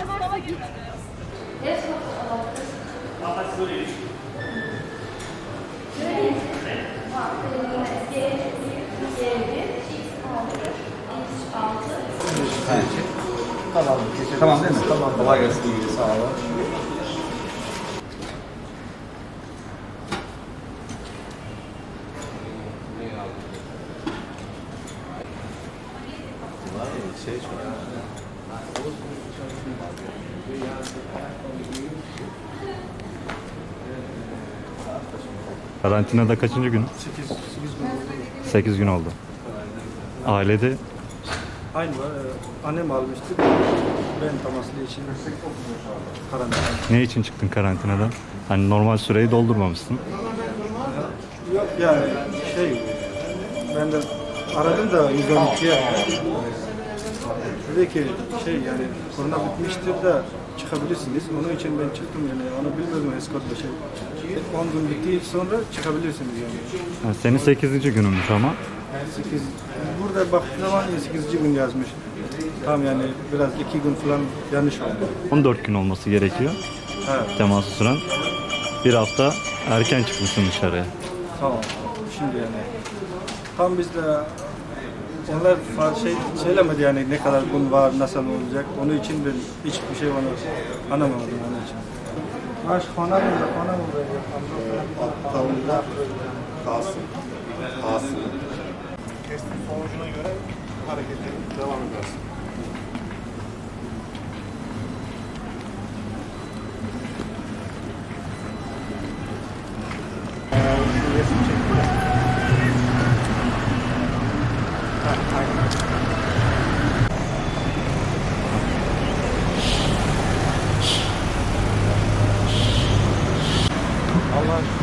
Sınava git. Tamam. Tamam değil mi? Tamam. Kolay gelsin. Sağ olun. Karantinada kaçıncı gün? 8, 8 gün oldu. 8 gün oldu. Ailede Aynı var. Ee, Annem almıştı. Ben temaslı için karantina. ne için çıktın karantinadan? Hani normal süreyi doldurmamışsın. Yok yani şey ben de aradım da 112'ye. Dedi ki şey yani korona bitmiştir de çıkabilirsiniz. Onun için ben çıktım yani. Onu bilmiyordum eskortla şey. 10 gün bittiği sonra çıkabilirsiniz yani. Ha, senin 8. gününmüş ama. 8 burada baktığım zaman 8. gün yazmış. Tam yani biraz 2 gün falan yanlış oldu. 14 gün olması gerekiyor Ha, teması süren. Bir hafta erken çıkmışsın dışarıya. tamam. Şimdi yani tam bizde onlar şey söylemedi yani ne kadar gün var, nasıl olacak. Onun için ben hiçbir şey bana anlamadım onun için. Baş fana mı? Fana mı? Tavuklar kalsın. Kalsın. Testin sonucuna göre harekete devam edersin. Yapacağımız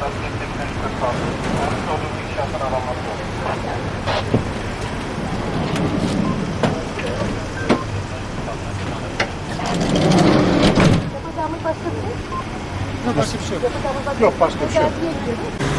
başka bir şey. Yok başka bir şey yok. Yok başka bir şey yok. Terziye gidiyoruz.